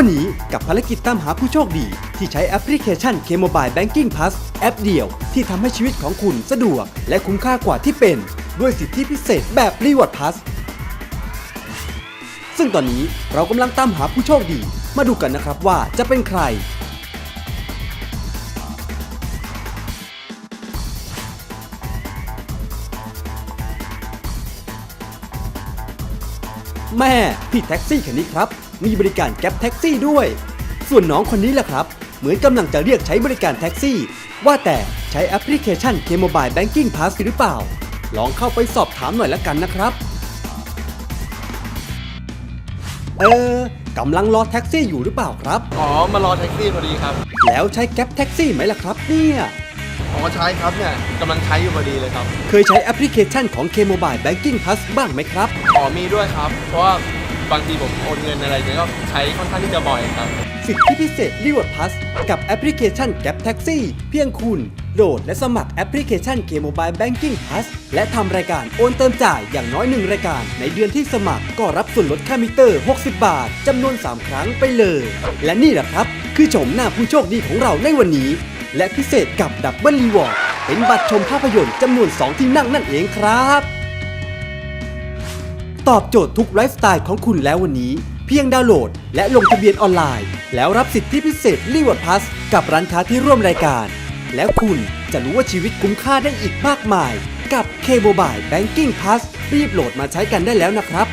วันนี้กับภารกิจตามหาผู้โชคดี ที่ใช้แอปพลิเคชัน K Mobile Banking Plus แอปเดียว ที่ทำให้ชีวิตของคุณสะดวก และคุ้มค่ากว่าที่เป็น ด้วยสิทธิพิเศษแบบ Reward Plus ซึ่งตอนนี้เรากำลังตามหาผู้โชคดี มาดูกันนะครับว่าจะเป็นใคร แม่พี่แท็กซี่คันนี้ครับ มีบริการแก๊ปแท็กซี่ด้วย ส่วนน้องคนนี้แหละครับ เหมือนกำลังจะเรียกใช้บริการแท็กซี่ ว่าแต่ใช้แอปพลิเคชัน K Mobile Banking Pass หรือเปล่า ลองเข้าไปสอบถามหน่อยละกันนะครับ เออกำลังรอแท็กซี่อยู่หรือเปล่าครับ อ๋อ มารอแท็กซี่พอดีครับ แล้วใช้แก๊ปแท็กซี่ไหมล่ะครับเนี่ยอ๋อใช้ครับเนี่ยกำลังใช้อยู่พอดีเลยครับ เคยใช้แอปพลิเคชันของ K Mobile Banking Plus บ้างไหมครับ อ๋อมีด้วยครับ เพราะว่า บางทีผมโอนเงินอะไรเนี่ยก็ใช้ค่อนข้างที่จะบ่อยครับ สิทธิพิเศษ Reward Plus กับแอปพลิเคชัน Gap Taxi เพียงคุณโหลดและสมัครแอปพลิเคชัน K Mobile Banking Plus และทำรายการโอนเติมจ่ายอย่างน้อย1รายการ ในเดือนที่สมัครก็รับส่วนลดค่ามิเตอร์ 60 บาทจำนวน 3 ครั้งไปเลย และนี่แหละครับ คือชมหน้าผู้โชคดีของเราในวันนี้ และพิเศษกับดับเบิลรีวอร์ดเป็นบัตรชมภาพยนตร์จำนวน 2 ที่นั่งนั่นเองครับ ตอบโจทย์ทุกไลฟ์สไตล์ของคุณแล้ววันนี้ เพียงดาวน์โหลด และลงทะเบียนออนไลน์ แล้วรับสิทธิพิเศษรีวอร์ดพัสกับร้านค้าที่ร่วมรายการ แล้วคุณจะรู้ว่าชีวิตคุ้มค่าได้อีกมากมาย กับเคโบบายแบงกิ้งพัสรีบโหลดมาใช้กันได้แล้วนะครับ